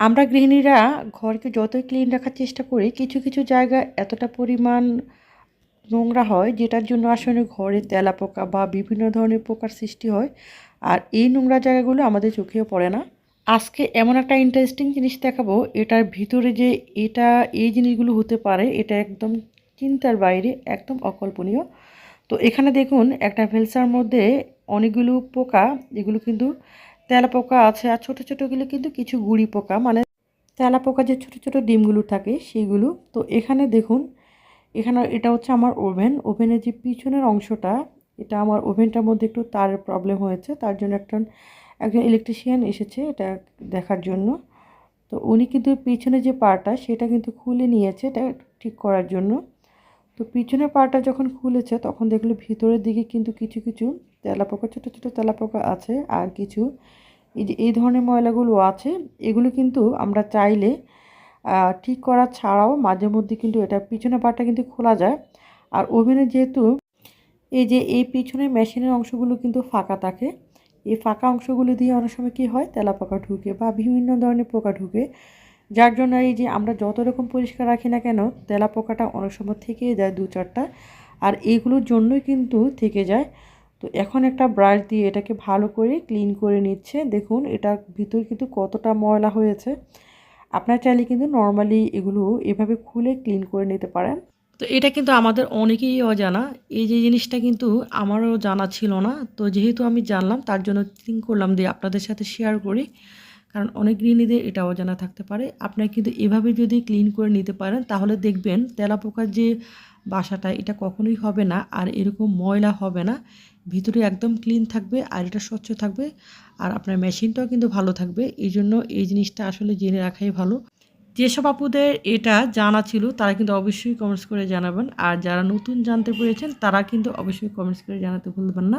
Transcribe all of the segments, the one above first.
আমরা গৃহিণীরা ঘরকে যতই ক্লিন রাখার চেষ্টা করি, কিছু কিছু জায়গা এতটা পরিমাণ নোংরা হয় যেটার জন্য আসলে ঘরে তেলা পোকা বা বিভিন্ন ধরনের পোকার সৃষ্টি হয়। আর এই নোংরা জায়গাগুলো আমাদের চোখেও পড়ে না। আজকে এমন একটা ইন্টারেস্টিং জিনিস দেখাবো, এটার ভিতরে যে এটা, এই জিনিসগুলো হতে পারে, এটা একদম চিন্তার বাইরে, একদম অকল্পনীয়। তো এখানে দেখুন, একটা ভেলসার মধ্যে অনেকগুলো পোকা, এগুলো কিন্তু তেলা পোকা আছে আর ছোটো ছোটোগুলো কিন্তু কিছু গুড়ি পোকা মানে তেলা পোকা যে ছোটো ছোটো ডিমগুলো থাকে সেইগুলো তো এখানে দেখুন, এখানে এটা হচ্ছে আমার ওভেন। ওভেনের যে পিছনের অংশটা, এটা আমার ওভেনটার মধ্যে একটু তারের প্রবলেম হয়েছে, তার জন্য একটা, একজন ইলেকট্রিশিয়ান এসেছে এটা দেখার জন্য। তো উনি কিন্তু পিছনে যে পাটা, সেটা কিন্তু খুলে নিয়েছে এটা ঠিক করার জন্য। তো পিছনের পাটা যখন খুলেছে, তখন দেখল ভিতরের দিকে কিন্তু কিছু কিছু তেলাপোকা, ছোটো ছোটো তেলাপোকা আছে আর কিছু। এই যে, এই ধরনের ময়লাগুলো আছে, এগুলো কিন্তু আমরা চাইলে ঠিক করা ছাড়াও মাঝে মধ্যে কিন্তু এটা পিছনের পাটা কিন্তু খোলা যায়। আর ওভেনে যেহেতু এই যে, এই পিছনের মেশিনের অংশগুলো কিন্তু ফাঁকা থাকে, এই ফাঁকা অংশগুলো দিয়ে অনেক সময় কী হয় তেলা পোকা ঢুকে বা বিভিন্ন ধরনের পোকা ঢুকে। যার জন্য এই যে, আমরা যত রকম পরিষ্কার রাখি না কেন তেলা পোকাটা অনেক সময় থেকে যায় দু চারটা আর এইগুলোর জন্যই কিন্তু থেকে যায়। তো এখন একটা ব্রাশ দিয়ে এটাকে ভালো করে ক্লিন করে নিচ্ছে। দেখুন, এটার ভিতর কিন্তু কতটা ময়লা হয়েছে। আপনার চাইলে কিন্তু নর্মালি এগুলো এভাবে খুলে ক্লিন করে নিতে পারেন। তো এটা কিন্তু আমাদের অনেকেই অজানা। এই যে জিনিসটা কিন্তু আমারও জানা ছিল না। তো যেহেতু আমি জানলাম, তার জন্য থিঙ্ক করলাম দিয়ে আপনাদের সাথে শেয়ার করি। কারণ অনেক গৃহিণীদের এটা অজানা থাকতে পারে। আপনার কিন্তু এভাবে যদি ক্লিন করে নিতে পারেন, তাহলে দেখবেন তেলাপোকার যে বাসাটা এটা কখনোই হবে না আর এরকম ময়লা হবে না। ভিতরে একদম ক্লিন থাকবে আর এটা স্বচ্ছ থাকবে আর আপনার মেশিনটাও কিন্তু ভালো থাকবে। এই জন্য এই জিনিসটা আসলে জেনে রাখাই ভালো। যেসব আপুদের এটা জানা ছিল তারা কিন্তু অবশ্যই কমেন্টস করে জানাবেন। আর যারা নতুন জানতে পেরেছেন তারা কিন্তু অবশ্যই কমেন্টস করে জানাতে ভুলবেন না।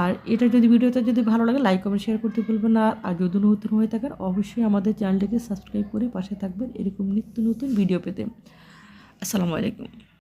আর এটা যদি ভিডিওটা যদি ভালো লাগে লাইক কমেন্ট শেয়ার করতে ভুলবেন না। আর যদি নতুন হয়ে থাকেন অবশ্যই আমাদের চ্যানেলটাকে সাবস্ক্রাইব করে পাশে থাকবেন। এরকম নিত্য নতুন ভিডিও পেতে। আসসালামু আলাইকুম।